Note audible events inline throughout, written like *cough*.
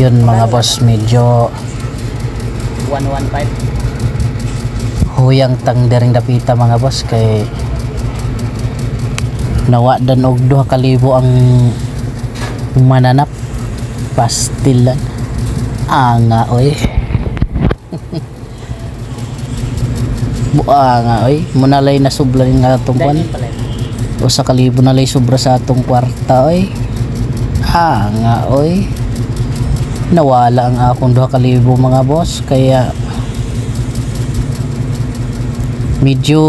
Yun mga boss, medyo 115. huyang tang dering dapita mga boss kay nawa dan og duha ka libo ang mananap. Pastilan. Anga oy. *laughs* Buanga oy. Munalay na subla nga atong kwan. O sa kalibo na lay sobra sa atong kwarta oy. Anga oy nawala ang akong duha ka libo mga boss. Kaya medyo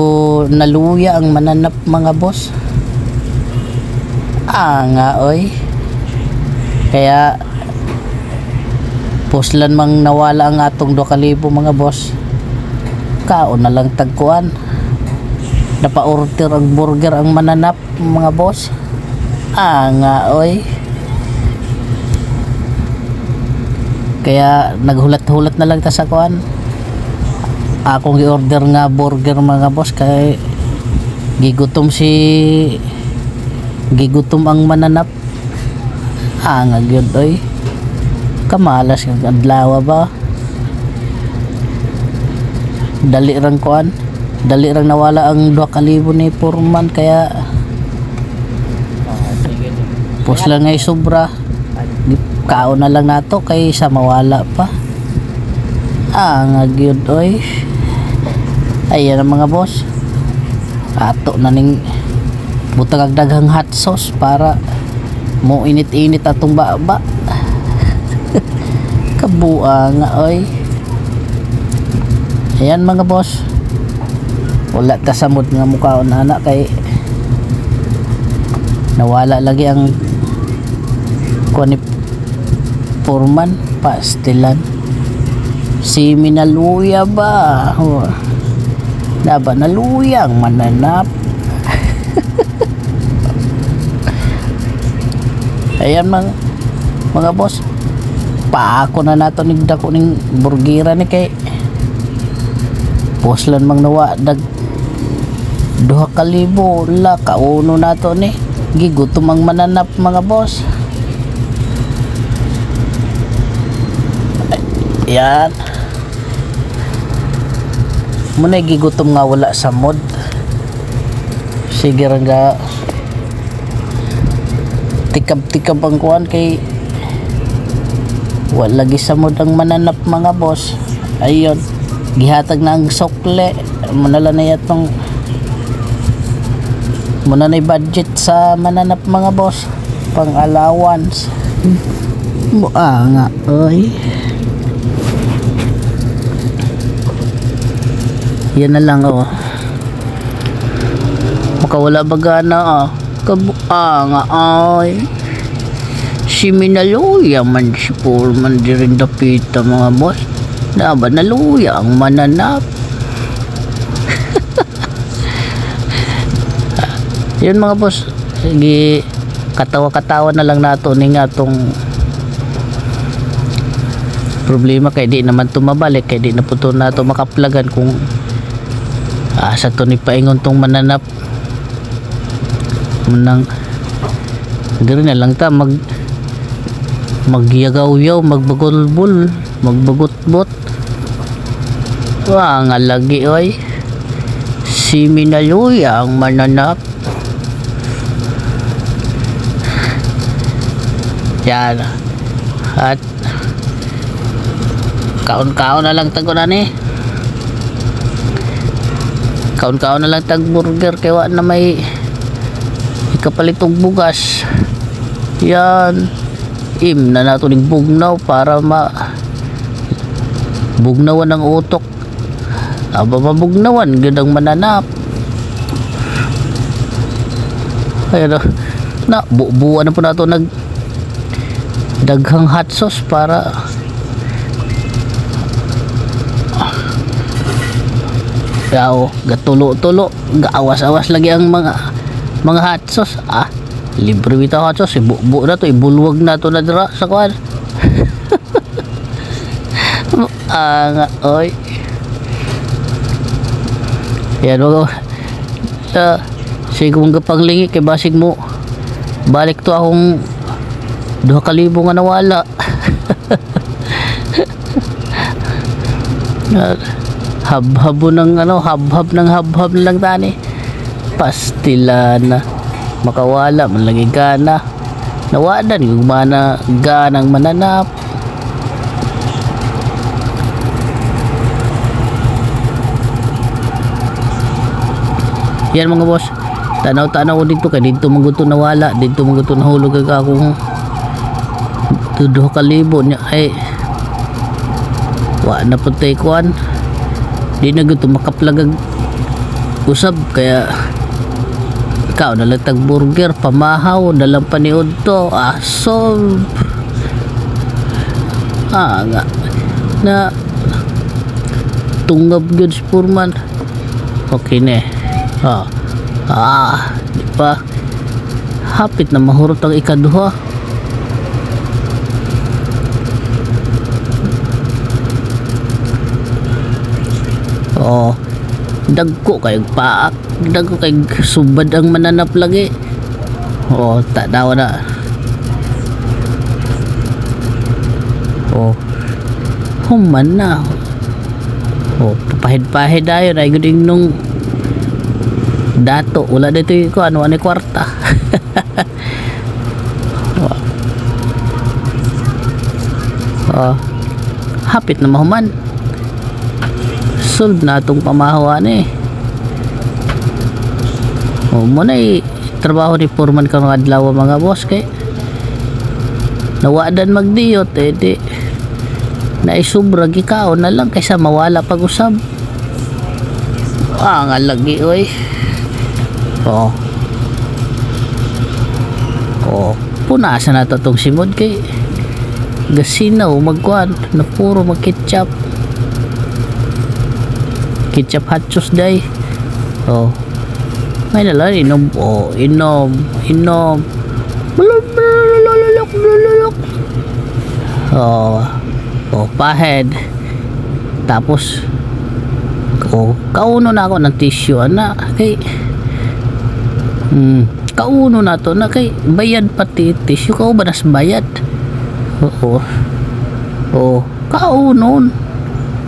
naluya ang mananap mga boss. Ah nga oy. Kaya puslan mang nawala ang atong 2,000 mga boss. Kaon na lang tagkuan. Napa-order ang burger ang mananap mga boss. Ah nga oy kaya naghulat-hulat na lang ta sa kuan akong i-order nga burger mga boss kay gigutom si gigutom ang mananap. Ah nga gyud oy. Kamalas ang adlaw ba? Dali rang kuan dali rang nawala ang 2,000 ni Purman kaya sige. pus lang ngay sobra kaon na lang nato kay sa mawala pa. Ah nga gyud oy. Ayan ang mga boss. Ato na ning butang ang daghang hot sauce para mo init-init atong baba. *laughs* Kabua nga oy. Ayan mga boss. Wala ta sa mood nga mukhaon na anak kay nawala lagi ang kuan ni Purman pastilan si Minaluya ba? Oh. Daba naluyang mananap. *laughs* Ayan mga mga boss. Paako na nato ning dako ning burgira ni kay poslan mang nawa. Dag duha ka libo la kauno nato ni. Gigutom ang mananap mga boss yan. Muna gigutom nga wala sa mod. Sige nga tikab-tikab ang kuhan kay wala lagi sa mod ang mananap mga boss. Ayun. Gihatag na ang sokle. Manala na yatong muna na budget sa mananap mga boss. Pang allowance. Mua nga oy yan na lang oh. Makawala baga na ah? Kabua nga ay. Si Minaluya man si Pullman di rin dapita mga boss. Naba naluya ang mananap. *laughs* Yun mga boss. Sige katawa-katawa na lang nato ning atong problema. Kay di naman tumabalik kay di na po to nato makaplagan kung ah, sa to ni paingon tong mananap. Manang diri na lang ta mag magyagaw-yaw magbagulbul magbagot-bot. Wa nga lagi oy. Si Minaluya ang mananap. Yan. At kaon-kaon na lang tago na ni kaon-kaon na lang tag burger kay wa na may ikapalitong bugas. Yan. Im na nato ning bugnaw para ma bugnawan ng utok. Aba mabugnawan gud ang mananap. Ayun oh. na bubuan na po nato nag daghang hot sauce para Yao, gatulo-tulo, gaawas-awas lagi ang mga mga hot sauce. Ah, libre bitaw hot sauce, ibu na to, ibulwag na to na dira sa kwan. ah, *laughs* nga, oy. Yan mo. Uh, sige mong gapanglingi kay basig mo. Balik to akong duha ka libo nga nawala. *laughs* Habhabo ng ano, habhab ng habhab lang tani. Pastila na. Makawala, man lagi gana. Nawadan yung mana ganang mananap. Yan mga boss. Tanaw-tanaw ko dito kay dito maguto nawala, dito maguto nahulog kag akong tuduh kalibo niya ay wa na putay kuan di na gusto makaplagag usab kaya ikaw nalatag burger pamahaw dalang paniod to asol ah nga. Na tunggab gyud si Purman okay ne ah ah di pa. Hapit na mahurot ang ikaduha Oo. Dagko kay paak. Dagko kay subad ang mananap lagi. Oo, tak daw na. Oo. Human na. Oo, papahid-pahid ayo na guding nung dato wala dito ko ano ano kwarta *laughs* Oo. Oo. hapit na mahuman solve na itong pamahawan eh. O mo na eh, trabaho ni Foreman ka mga adlaw mga boss kay nawadan magdiyot eh di. Na isubra gikao na lang kaysa mawala pag-usab ah nga lagi oy. Oo oo punasan na to tong simod kay gasinaw magkuhan na puro magketchup ketchup hot sauce day. Oh. May nalang inom. Oh inom. Inom. Oh. Oh pahead. Tapos oh kauno na ako ng tissue ana. Kay hmm kauno na to na kay bayad pati tissue. Ka ba nas bayad? Oo oh, oh kaunon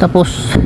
tapos